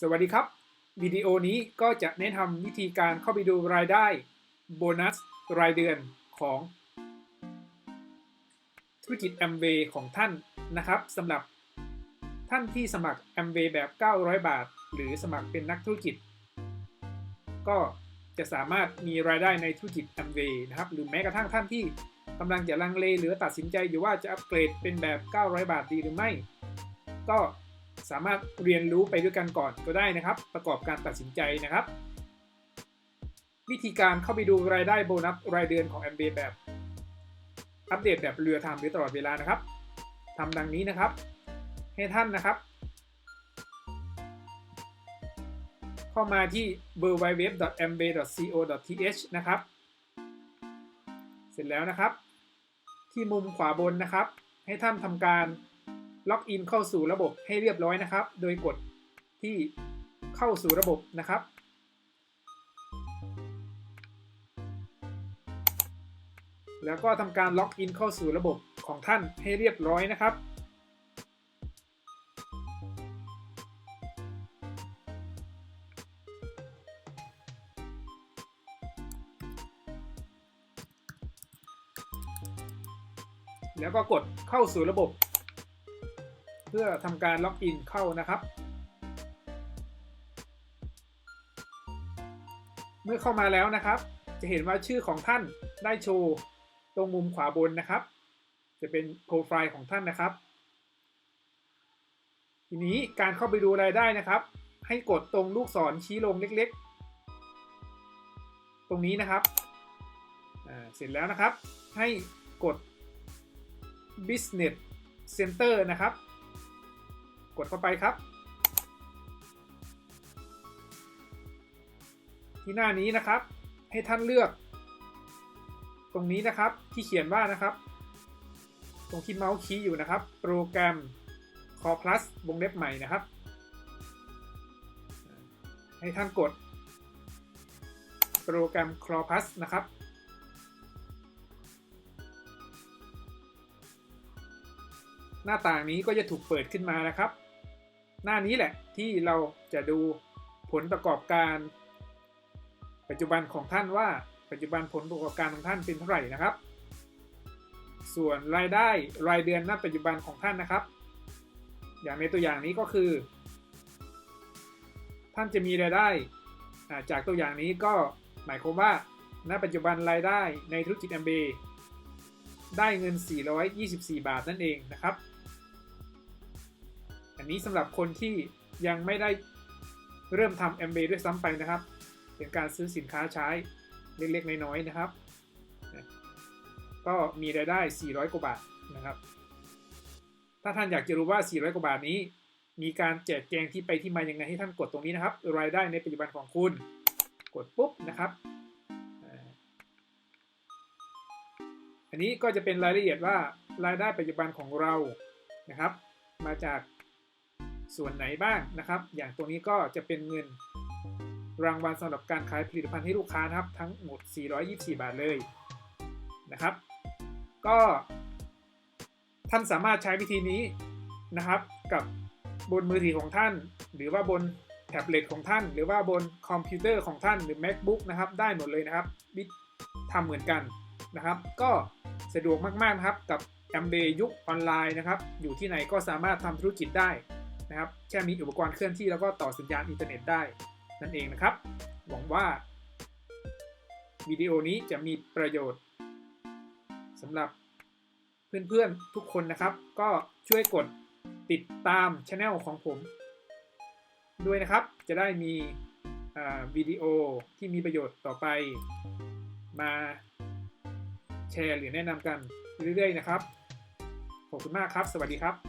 สวัสดีครับ วิดีโอนี้ก็จะแนะนำวิธีการเข้าไปดูรายได้โบนัสรายเดือนของธุรกิจ a m w a y ของท่านนะครับสำหรับท่านที่สมัคร a m w a y แบบ 900 บาท หรือสมัครเป็นนักธุรกิจ ก็จะสามารถมีรายได้ในธุรกิจ a m w a y นะครับ หรือแม้กระทั่งท่านที่กำลังจะลังเลหรือตัดสินใจอยู่ว่าจะอัปเกรดเป็นแบบ 900 บาทดีหรือไม่ ก็ สามารถเรียนรู้ไปด้วยกันก่อนก็ได้นะครับ ประกอบการตัดสินใจนะครับ วิธีการเข้าไปดูรายได้โบนัสรายเดือนของ m b a แบบอัปเดตแบบเรือทำหรือตลอดเวลานะครับทำดังนี้นะครับ ให้ท่านนะครับ เข้ามาที่ www.mba.co.th นะครับ เสร็จแล้วนะครับ ที่มุมขวาบนนะครับ ให้ท่านทำการ ล็อกอินเข้าสู่ระบบให้เรียบร้อยนะครับ โดยกดที่เข้าสู่ระบบนะครับ แล้วก็ทำการล็อกอินเข้าสู่ระบบของท่านให้เรียบร้อยนะครับแล้วก็กดเข้าสู่ระบบ เพื่อทำการล็อกอินเข้านะครับ เมื่อเข้ามาแล้วนะครับ จะเห็นว่าชื่อของท่านได้โชว์ตรงมุมขวาบนนะครับ จะเป็นโปรไฟล์ของท่านนะครับ ทีนี้การเข้าไปดูรายได้นะครับ ให้กดตรงลูกศรชี้ลงเล็กๆ ตรงนี้นะครับเสร็จแล้วนะครับให้กด business center นะครับ กดเข้าไปครับ ที่หน้านี้นะครับ ให้ท่านเลือก ตรงนี้นะครับที่เขียนว่านะครับ ตรงที่เมาส์คีย์อยู่นะครับ โปรแกรม Core Plus วงเล็บใหม่นะครับ ให้ท่านกด โปรแกรม Core Plus นะครับหน้าต่างนี้ก็จะถูกเปิดขึ้นมานะครับ หน้านี้แหละที่เราจะดูผลประกอบการ ปัจจุบันของท่านว่า ปัจจุบันผลประกอบการของท่านเป็นเท่าไหร่นะครับ ส่วนรายได้รายเดือนณปัจจุบันของท่านนะครับ อย่างในตัวอย่างนี้ก็คือ ท่านจะมีรายได้จากตัวอย่างนี้ก็หมายความว่า ณปัจจุบันรายได้ในธุรกิจ MB ได้เงิน 424 บาทนั่นเองนะครับ นนี้สำหรับคนที่ยังไม่ได้เริ่มทำ MB ด้วยซ้ำไปนะครับ เป็นการซื้อสินค้าใช้เล็กๆ น้อยๆนะครับ ก็มีรายได้ 400 กว่าบาทนะครับ ถ้าท่านอยากจะรู้ว่า 400 กว่าบาทนี้ มีการแจกแจงที่ไปที่มายังไงให้ท่านกดตรงนี้นะครับ รายได้ในปัจจุบันของคุณ กดปุ๊บนะครับ อันนี้ก็จะเป็นรายละเอียดว่ารายได้ปัจจุบันของเรานะครับ มาจาก ส่วนไหนบ้างนะครับ อย่างตัวนี้ก็จะเป็นเงินรางวัลสำหรับการขายผลิตภัณฑ์ให้ลูกค้านะครับ ทั้งหมด 424 บาทเลยนะครับ ก็ท่านสามารถใช้วิธีนี้นะครับ กับบนมือถือของท่าน หรือว่าบนแท็บเล็ตของท่าน หรือว่าบนคอมพิวเตอร์ของท่านหรือ macbook นะครับ ได้หมดเลยนะครับวิทำเหมือนกันนะครับ ก็สะดวกมากๆนะครับกับ m b ยุคออนไลน์นะครับ อยู่ที่ไหนก็สามารถทำธุรกิจได้ นะครับ แค่มีอุปกรณ์เคลื่อนที่แล้วก็ต่อสัญญาณอินเทอร์เน็ตได้นั่นเองนะครับ หวังว่าวิดีโอนี้จะมีประโยชน์สำหรับเพื่อนๆทุกคนนะครับ ก็ช่วยกดติดตามช anel ของผม ด้วยนะครับ จะได้มีวิดีโอที่มีประโยชน์ต่อไป มาแชร์หรือแนะนำกันเรื่อยๆนะครับ ขอบคุณมากครับ สวัสดีครับ